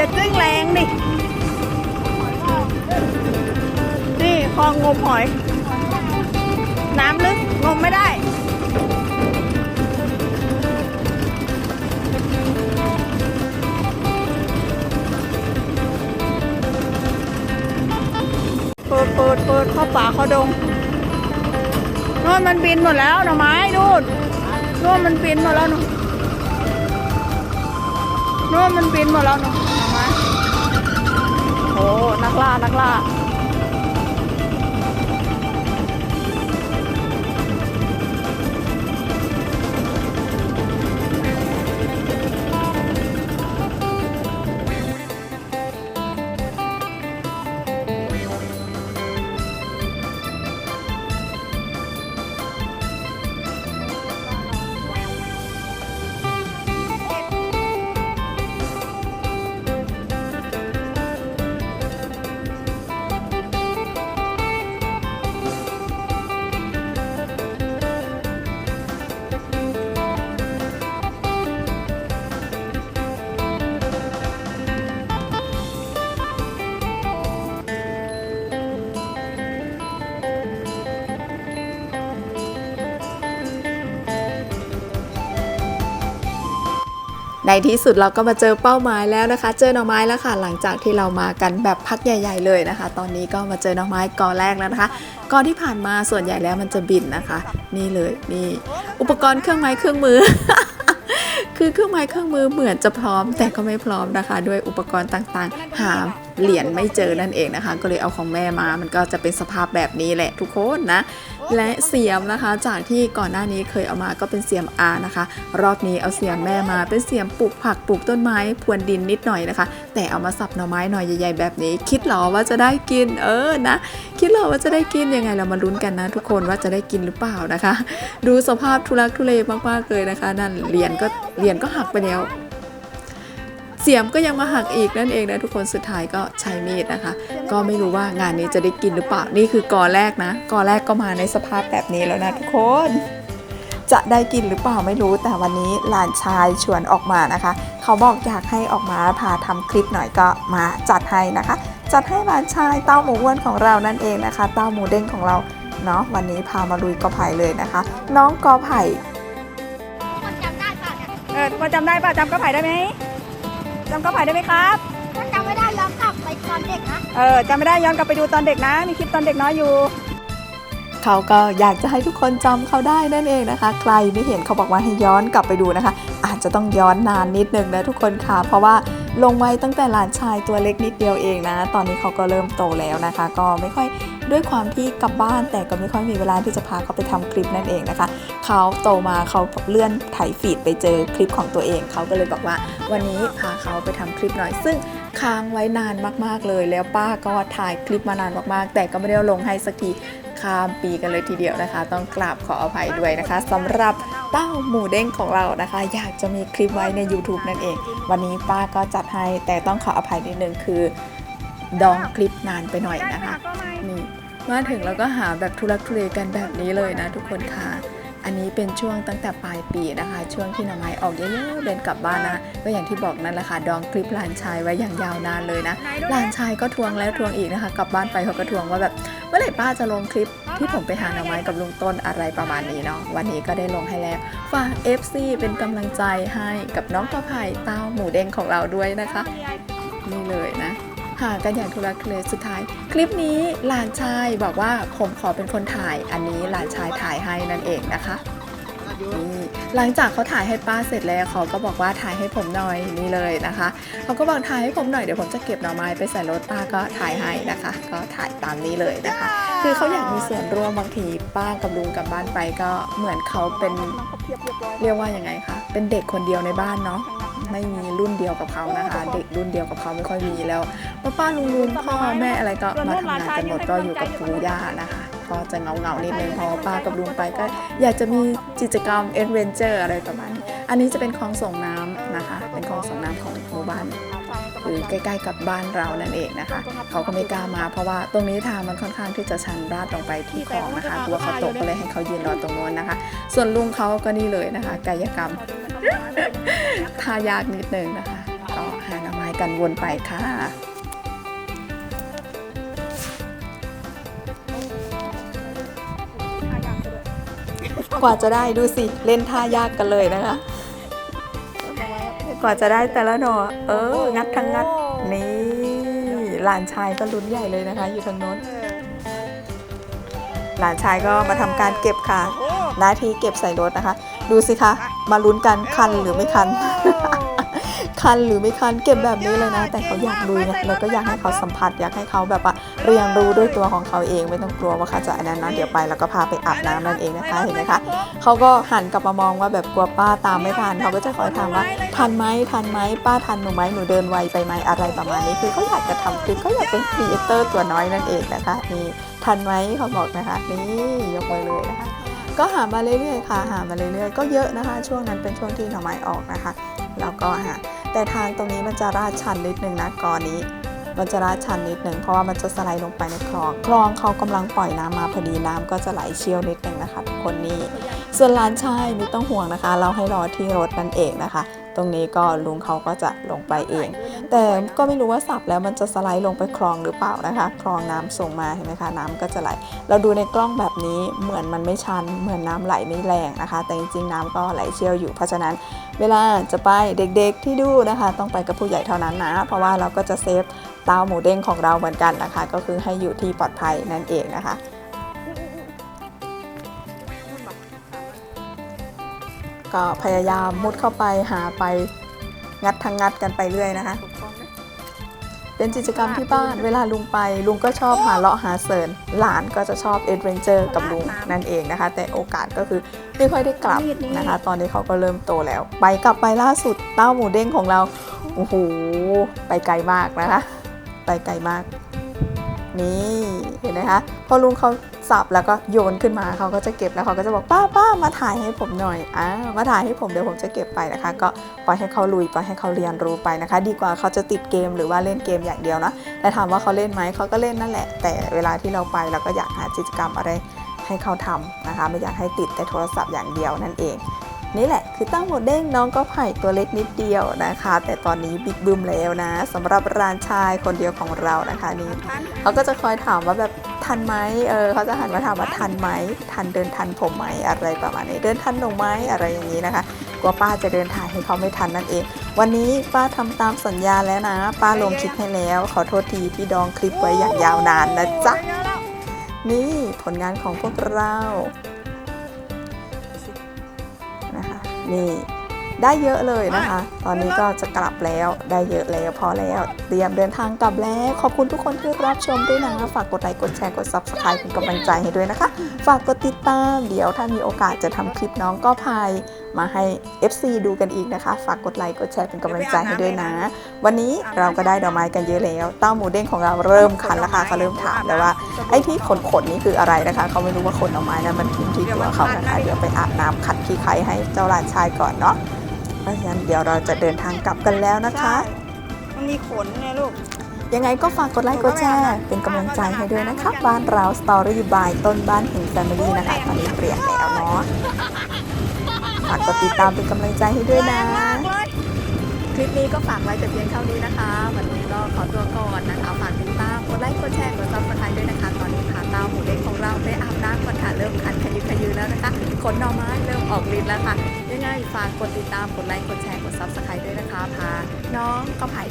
อย่าจึ้งแรงดิ นี่คลองงมหอย น้ำลึกงมไม่ได้ เปิดเปิดเปิดเข้าป่าเข้าดงนู่นมันบินหมดแล้วหน่อไม้นู่นนู่นมันบินหมดแล้วนู่นนู่นมันบินหมดแล้วนู่น โอ้นักล่า นักล่า ในที่สุดเราก็มาเจอเป้าหมายแล้วนะคะ เจอหน่อไม้แล้วค่ะ หลังจากที่เรามากันแบบพักใหญ่ ๆ เลยนะคะ ตอนนี้ก็มาเจอหน่อไม้กอแรกแล้วนะคะกอที่ผ่านมาส่วนใหญ่แล้วมันจะบินนะคะ นี่เลยนี่อุปกรณ์เครื่องไม้เครื่องมือคือเครื่องไม้เครื่องมือเหมือนจะพร้อมแต่ก็ไม่พร้อมนะคะ ด้วยอุปกรณ์ต่างๆ หาเหรียญไม่เจอนั่นเองนะคะ ก็เลยเอาของแม่มา มันก็จะเป็นสภาพแบบนี้แหละทุกคนนะ และเสียมนะคะ จากที่ก่อนหน้านี้เคยเอามาก็เป็นเสียมอานะคะ รอบนี้เอาเสียมแม่มาเป็นเสียมปลูกผักปลูกต้นไม้พรวนดินนิดหน่อยนะคะ แต่เอามาสับหน่อไม้หน่อยใหญ่ๆแบบนี้ คิดหรอว่าจะได้กินเออนะ คิดหรอว่าจะได้กินยังไงเรามาลุ้นกันนะ ทุกคนว่าจะได้กินหรือเปล่านะคะ ดูสภาพทุลักทุเลมากๆเลยนะคะ นั่นเหรียญก็เหรียญก็หักไปแล้ว เสียมก็ยังมาหักอีกนั่นเองนะทุกคนสุดท้ายก็ใช้มีดนะคะ ก็ไม่รู้ว่างานนี้จะได้กินหรือเปล่านี่คือกอแรกนะกอแรกก็มาในสภาพแบบนี้แล้วนะทุกคน จะได้กินหรือเปล่าไม่รู้แต่วันนี้หลานชายชวนออกมานะคะ เขาบอกอยากให้ออกมาพาทำคลิปหน่อยก็มาจัดให้นะคะ จัดให้หลานชายเต้าหมูอ้วนของเรานั่นเองนะคะ เต้าหมูเด้งของเราเนาะวันนี้พามาลุยกอไผ่เลยนะคะ น้องกอไผ่คนจำได้ป่ะเนี่ยเออมาจำได้ป่ะจำกอไผ่ได้ไหม จำกอไผ่ได้ไหมครับ ถ้าจำไม่ได้ย้อนกลับไปตอนเด็กนะ เออจำไม่ได้ย้อนกลับไปดูตอนเด็กนะ มีคลิปตอนเด็กน้อยอยู่ เขาก็อยากจะให้ทุกคนจำเขาได้นั่นเองนะคะ ใครไม่เห็นเขาบอกว่าให้ย้อนกลับไปดูนะคะ อาจจะต้องย้อนนานนิดนึงนะทุกคนค่ะ เพราะว่า ลงไว้ตั้งแต่หลานชายตัวเล็กนิดเดียวเองนะ ตอนนี้เขาก็เริ่มโตแล้วนะคะ ก็ไม่ค่อยด้วยความที่กลับบ้านแต่ก็ไม่ค่อยมีเวลาที่จะพาเขาไปทำคลิปนั่นเองนะคะ เขาโตมาเขาเลื่อนไถฟีดไปเจอคลิปของตัวเอง เขาก็เลยบอกว่าวันนี้พาเขาไปทำคลิปหน่อยซึ่ง ค้างไว้นานมากๆเลย แล้วป้าก็ถ่ายคลิปมานานมากๆ แต่ก็ไม่ได้ลงให้สักทีข้ามปีกันเลยทีเดียวนะคะ ต้องกราบขออภัยด้วยนะคะสำหรับเต้าหมูเด้งของเรานะคะ อยากจะมีคลิปไว้ใน YouTube นั่นเอง วันนี้ป้าก็จัดให้แต่ต้องขออภัยนิดนึงคือดองคลิปนานไปหน่อยนะคะนี่มาถึงแล้วก็หาแบบทุลักทุเลกันแบบนี้เลยนะทุกคนค่ะ อันนี้เป็นช่วงตั้งแต่ปลายปีนะคะ ช่วงที่หน่อไม้ออกเยอะๆเดินกลับบ้านนะก็อย่างที่บอกนั่นแหละค่ะดองคลิปหลานชายไว้อย่างยาวนานเลยนะหลานชายก็ทวงแล้วทวงอีกนะคะ กลับบ้านไปเขาก็ทวงว่าแบบเมื่อไหร่ป้าจะลงคลิปที่ผมไปหาหน่อไม้กับลุงต้นอะไรประมาณนี้เนาะวันนี้ก็ได้ลงให้แล้วฝาก FC เป็นกำลังใจให้กับน้องกระไผ่เต้าหมูเด้งของเราด้วยนะคะนี่เลยนะ หากันอย่างทุลักทุเลสุดท้าย คลิปนี้หลานชายบอกว่าผมขอเป็นคนถ่าย อันนี้หลานชายถ่ายให้นั่นเองนะคะนี่หลังจากเขาถ่ายให้ป้าเสร็จแล้วเขาก็บอกว่าถ่ายให้ผมหน่อยนี่เลยนะคะเขาก็บอกถ่ายให้ผมหน่อยเดี๋ยวผมจะเก็บหน่อไม้ไปใส่รถป้าก็ถ่ายให้นะคะ ก็ถ่ายตามนี้เลยนะคะ คือเขาอยากมีส่วนร่วมบางทีป้ากับลุงกลับบ้านไปก็เหมือนเขาเป็นเรียกว่ายังไงคะ เป็นเด็กคนเดียวในบ้านเนาะไม่มีรุ่นเดียวกับเขานะคะ เด็กรุ่นเดียวกับเขาไม่ค่อยมีแล้วป้าป้าลุงลุงพ่อแม่อะไรก็มาทำงานกันหมดก็อยู่กับปู่ย่านะคะก็จะเงาเงานิดนึงพอป้ากับลุงไปก็อยากจะมีกิจกรรมเอ็นเวนเจอร์อะไรประมาณนี้อันนี้จะเป็นคลองส่งน้ำนะคะ เป็นคลองส่งน้ำของหมู่บ้าน คือใกล้ๆกับบ้านเรานั่นเองนะคะ เขาก็ไม่กล้ามาเพราะว่าตรงนี้ทางมันค่อนข้างที่จะชันราดลงไปที่คลองนะคะกลัวเขาตกก็เลยให้เขายืนรอตรงโน้นนะคะ ส่วนลุงเขาก็นี่เลยนะคะ กายกรรมท่ายากนิดนึงนะคะ ก็หาหน่อไม้กันวนไปค่ะกว่าจะได้ดูสิ เล่นท่ายากกันเลยนะคะ กว่าจะได้แต่ละหน่อ เออ งัดทั้งงัด นี่หลานชายก็ลุ้นใหญ่เลยนะคะ อยู่ทางโน้น หลานชายก็มาทำการเก็บค่ะ หน้าที่เก็บใส่รถนะคะ ดูสิคะ มาลุ้นกันคันหรือไม่คัน คันหรือไม่คัน เก็บแบบนี้เลยนะ แต่เขาอยากลุยไงแล้วก็อยากให้เขาสัมผัส อยากให้เขาแบบว่า เรียนรู้ด้วยตัวของเขาเองไม่ต้องกลัวว่าเขาจะอันนั้นนะเดี๋ยวไปแล้วก็พาไปอาบน้ำนั่นเองนะคะเห็นไหมคะเขาก็หันกลับมามองว่าแบบกลัวป้าตามไม่ทันเขาก็จะคอยถามว่าทันไหมทันไหมป้าทันหนูไหมหนูเดินไวไปไหมอะไรประมาณนี้คือเขาอยากจะทำคลิปเขาอยากเป็นครีเอเตอร์ตัวน้อยนั่นเองนะคะนี่ทันไหมเขาบอกนะคะนี่ยกมือเลยนะคะ ก็หามาเรื่อยๆค่ะ หามาเรื่อยๆก็เยอะนะคะ ช่วงนั้นเป็นช่วงที่หน่อไม้ออกนะคะ แล้วก็หาแต่ทางตรงนี้มันจะราดชันนิดนึงนะกอนี้ มันจะราดชันนิดหนึ่งเพราะว่ามันจะสไลด์ลงไปในคลอง คลองเขากำลังปล่อยน้ำมาพอดีน้ำก็จะไหลเชี่ยวนิดหนึ่งนะคะทุกคนนี่ส่วนร้านชายไม่ต้องห่วงนะคะ เราให้รอที่รถนั่นเองนะคะ ตรงนี้ก็ลุงเขาก็จะลงไปเอง แต่ก็ไม่รู้ว่าสับแล้วมันจะสไลด์ลงไปคลองหรือเปล่านะคะ คลองน้ำส่งมาเห็นไหมคะน้ำก็จะไหล เราดูในกล้องแบบนี้เหมือนมันไม่ชัน เหมือนน้ำไหลไม่แรงนะคะ แต่จริงๆน้ำก็ไหลเชี่ยวอยู่ เพราะฉะนั้นเวลาจะไปเด็กๆที่ดูนะคะ ต้องไปกับผู้ใหญ่เท่านั้นนะ เพราะว่าเราก็จะเซฟ เต้าหมูเด้งของเราเหมือนกันนะคะ ก็คือให้อยู่ที่ปลอดภัยนั่นเองนะคะก็พยายามมุดเข้าไปหาไปงัดทางงัดกันไปเรื่อยนะคะ เป็นกิจกรรมที่บ้านเวลาลุงไป ลุงก็ชอบหาเลาะหาเสิร์นหลานก็จะชอบเอดเวนเจอร์กับลุงนั่นเองนะคะ แต่โอกาสก็คือไม่ค่อยได้กลับนะคะ ตอนนี้เขาก็เริ่มโตแล้ว ไปกลับไปล่าสุดเต้าหมูเด้งของเราโอ้โหไปไกลมากนะคะ ไปไกลมาก นี่เห็นไหมคะพอลุงเขาสับแล้วก็โยนขึ้นมาเขาก็จะเก็บแล้วเขาก็จะบอกป้าป้ามาถ่ายให้ผมหน่อยอ่ามาถ่ายให้ผมเดี๋ยวผมจะเก็บไปนะคะ ก็ปล่อยให้เขาลุยปล่อยให้เขาเรียนรู้ไปนะคะ ดีกว่าเขาจะติดเกมหรือว่าเล่นเกมอย่างเดียวนะแต่ถามว่าเขาเล่นไหมเขาก็เล่นนั่นแหละ แต่เวลาที่เราไปเราก็อยากหากิจกรรมอะไรให้เขาทำนะคะ ไม่อยากให้ติดแต่โทรศัพท์อย่างเดียวนั่นเอง นี่แหละคือตั้งหมดเด้งน้องก็ไผ่ตัวเล็กนิดเดียวนะคะ แต่ตอนนี้บิ๊กบึมแล้วนะสำหรับร้านชายคนเดียวของเรานะคะนี่เขาก็จะคอยถามว่าแบบทันไหมเออเขาจะหันมาถามว่าทันไหมทันเดินทันผมไหมอะไรประมาณนี้ เดินทันหนูไหมอะไรอย่างนี้นะคะกลัวป้าจะเดินถ่ายให้เขาไม่ทันนั่นเอง วันนี้ป้าทำตามสัญญาแล้วนะ ป้าลงคลิปให้แล้ว ขอโทษทีที่ดองคลิปไว้อย่างยาวนานนะจ๊ะนี่ผลงานของพวกเรา นะคะนี่ ได้เยอะเลยนะคะ ตอนนี้ก็จะกลับแล้วได้เยอะแล้วพอแล้ว เตรียมเดินทางกลับแล้ว ขอบคุณทุกคนที่รับชมด้วยนะฝากกดไลค์กดแชร์กด subscribe เป็นกำลังใจให้ด้วยนะคะ ฝากกดติดตาม เดี๋ยวถ้ามีโอกาสจะทำคลิปน้องก็พาย มาให้ FC ดูกันอีกนะคะ ฝากกดไลค์กดแชร์เป็นกำลังใจให้ด้วยนะ วันนี้เราก็ได้ดอกไม้กันเยอะแล้ว เต้าหมูเด้งของเราเริ่มคันแล้วค่ะเขาเริ่มถามแล้วว่าไอ้ที่ขนขนๆนี่คืออะไรนะคะเขาไม่รู้ว่าขนดอกไม้นั้นมันทิ่มที่ตัวเขานะคะเดี๋ยวไปอาบน้ำขัดขี้ไคให้เจ้าหลานชายก่อนเนาะเพราะฉะนั้นเดี๋ยวเราจะเดินทางกลับกันแล้วนะคะมันมีขนไงลูกยังไงก็ฝากกดไลค์กดแชร์ เป็นกำลังใจให้ด้วยนะคะ บ้านเราสตอรี่บายต้นบ้านแห่งแฟมิลี่นะคะ ตอนนี้เปลี่ยนแล้วเนาะ ฝากกดติดตามเป็นกำลังใจให้ด้วยนะ คลิปนี้ก็ฝากไว้แต่เพียงเท่านี้นะคะ วันนี้ก็ขอตัวก่อนนะคะฝากติดตามกดไลค์กดแชร์กดซับสไครต์ด้วยนะคะ ตอนนี้ขาเต้าหมูเด็กของเราไปอาบน้ำก่อนค่ะเริ่มคันขยือขยือแล้วนะคะขนหน่อไม้เริ่มออกฤทธิ์แล้วค่ะยังไงฝากกดติดตามกดไลค์กดแชร์กดซับสไครต์ด้วยนะคะพาน้องก็ไผ่